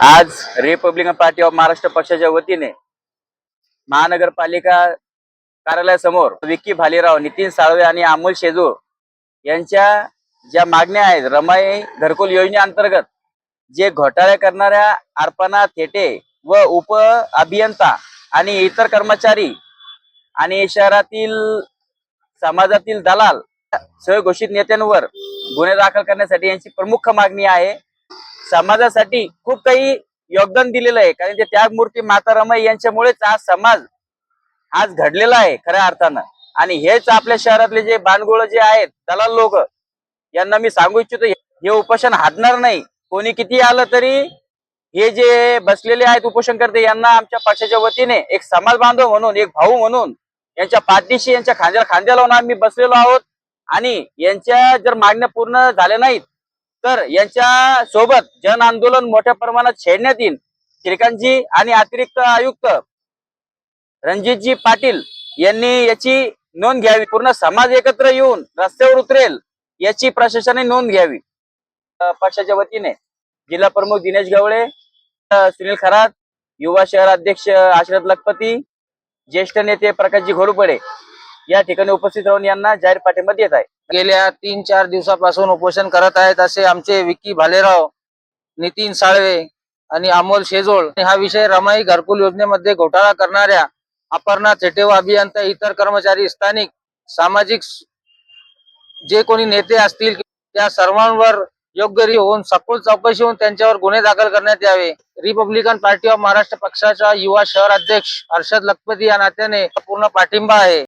आज Republican party of Maharashtra पक्षाच्या वतीने महानगरपालिका कार्यालयासमोर विक्की भालेराव नितीन साळवे आणि अमोल शेजूर यांच्या ज्या मागण्या आहेत रमाई घरकुल योजनेअंतर्गत जे घोटाळे करणाऱ्या अर्पणा थेटे व उप अभियंता आणि इतर कर्मचारी आणि शहरातील समाजातील दलाल सह घोषित नेत्यांवर गुन्हे दाखल करण्यासाठी यांची प्रमुख मागणी आहे. समाजासाठी खूप काही योगदान दिलेलं आहे. कारण ते त्यागमूर्ती माता रमाई यांच्यामुळेच आज समाज आज घडलेला आहे खऱ्या अर्थानं. आणि हेच आपल्या शहरातले जे बांधगोळ जे आहेत दलाल लोक यांना मी सांगू इच्छितो हे उपोषण हादणार नाही. कोणी किती आलं तरी हे जे बसलेले आहेत उपोषण करते यांना आमच्या पक्षाच्या वतीने एक समाज बांधव म्हणून एक भाऊ म्हणून यांच्या पाठीशी यांच्या खांद्याला खांद्या लावून आम्ही बसलेलो आहोत. आणि यांच्या जर मागण्या पूर्ण झाल्या नाहीत तर यांच्या सोबत जन आंदोलन मोठ्या प्रमाणात छेडण्यात येईल श्रीकांतजी आणि अतिरिक्त आयुक्त रणजितजी पाटील यांनी याची नोंद घ्यावी. पूर्ण समाज एकत्र येऊन रस्त्यावर उतरेल याची प्रशासनाने नोंद घ्यावी. पक्षाच्या वतीने जिल्हा प्रमुख दिनेश गवळे सुनील खरात युवा शहर अध्यक्ष आश्रत लखपती ज्येष्ठ नेते प्रकाशजी घोरुपडे या ठिकाणी उपस्थित राहून यांना जाहीर पाठिंबा देत आहे. गेल्या तीन चार दिवसापासून उपोषण करत आहेत असे आमचे विक्की भालेराव नितीन साळवे आणि अमोल शेजोळ. हा विषय रमाई घरकुल योजनेमध्ये घोटाळा करणाऱ्या अपर्णा थेटेव अभियंता इतर कर्मचारी स्थानिक सामाजिक जे कोणी नेते असतील त्या सर्वांवर योग्य होऊन सखोल चौकशी होऊन त्यांच्यावर गुन्हे दाखल करण्यात यावे. रिपब्लिकन पार्टी ऑफ महाराष्ट्र पक्षाचा युवा शहर अध्यक्ष हर्षद लखपती या नात्याने पूर्ण पाठिंबा आहे.